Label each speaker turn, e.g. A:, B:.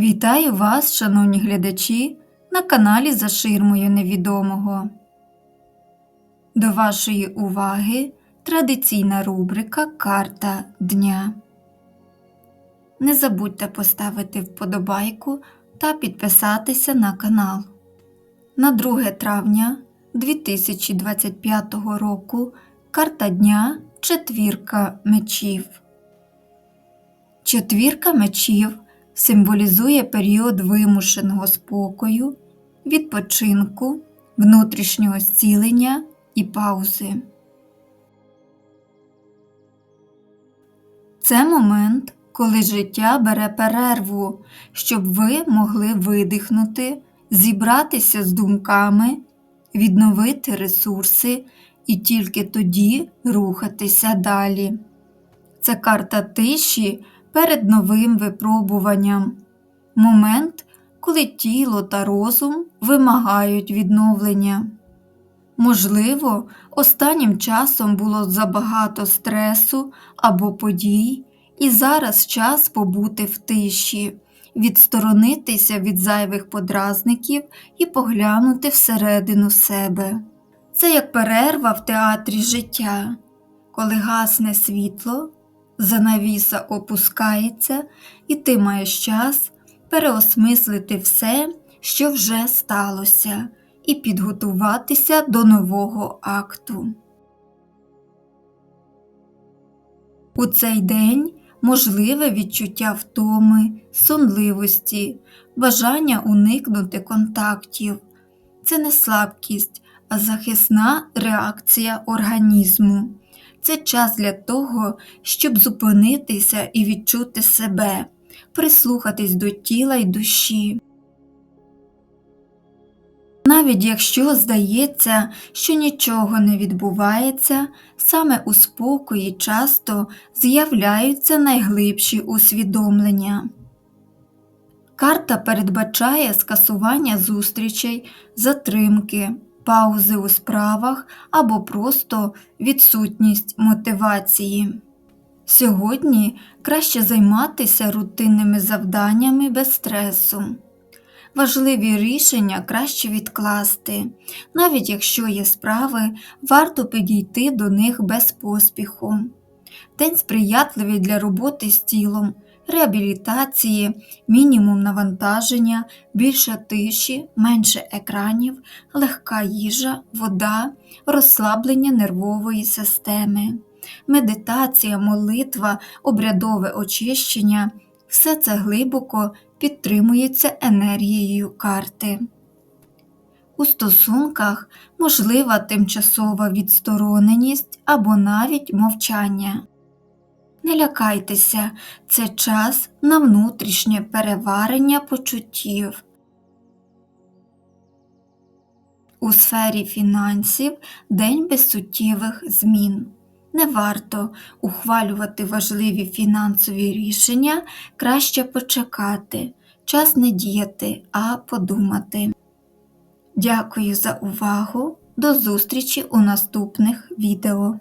A: Вітаю вас, шановні глядачі, на каналі За ширмою невідомого. До вашої уваги традиційна рубрика Карта Дня. Не забудьте поставити вподобайку та підписатися на канал. На 2 травня 2025 року карта дня Четвірка мечів. Четвірка мечів символізує період вимушеного спокою, відпочинку, внутрішнього зцілення і паузи. Це момент, коли життя бере перерву, щоб ви могли видихнути, зібратися з думками, відновити ресурси і тільки тоді рухатися далі. Це карта тиші перед новим випробуванням, момент, коли тіло та розум вимагають відновлення. Можливо, останнім часом було забагато стресу або подій, і зараз час побути в тиші, відсторонитися від зайвих подразників і поглянути всередину себе. Це як перерва в театрі життя, коли гасне світло, занавіса опускається, і ти маєш час переосмислити все, що вже сталося, і підготуватися до нового акту. У цей день можливе відчуття втоми, сонливості, бажання уникнути контактів. Це не слабкість, а захисна реакція організму. Це час для того, щоб зупинитися і відчути себе, прислухатись до тіла й душі. Навіть якщо здається, що нічого не відбувається, саме у спокої часто з'являються найглибші усвідомлення. Карта передбачає скасування зустрічей, затримки, паузи у справах або просто відсутність мотивації. Сьогодні краще займатися рутинними завданнями без стресу. Важливі рішення краще відкласти, навіть якщо є справи, варто підійти до них без поспіху. День сприятливий для роботи з тілом, реабілітації, мінімум навантаження, більше тиші, менше екранів, легка їжа, вода, розслаблення нервової системи, медитація, молитва, обрядове очищення все це глибоко підтримується енергією карти. У стосунках можлива тимчасова відстороненість або навіть мовчання. Не лякайтеся, це час на внутрішнє переварення почуттів. У сфері фінансів день без суттєвих змін. Не варто ухвалювати важливі фінансові рішення, краще почекати, час не діяти, а подумати. Дякую за увагу. До зустрічі у наступних відео.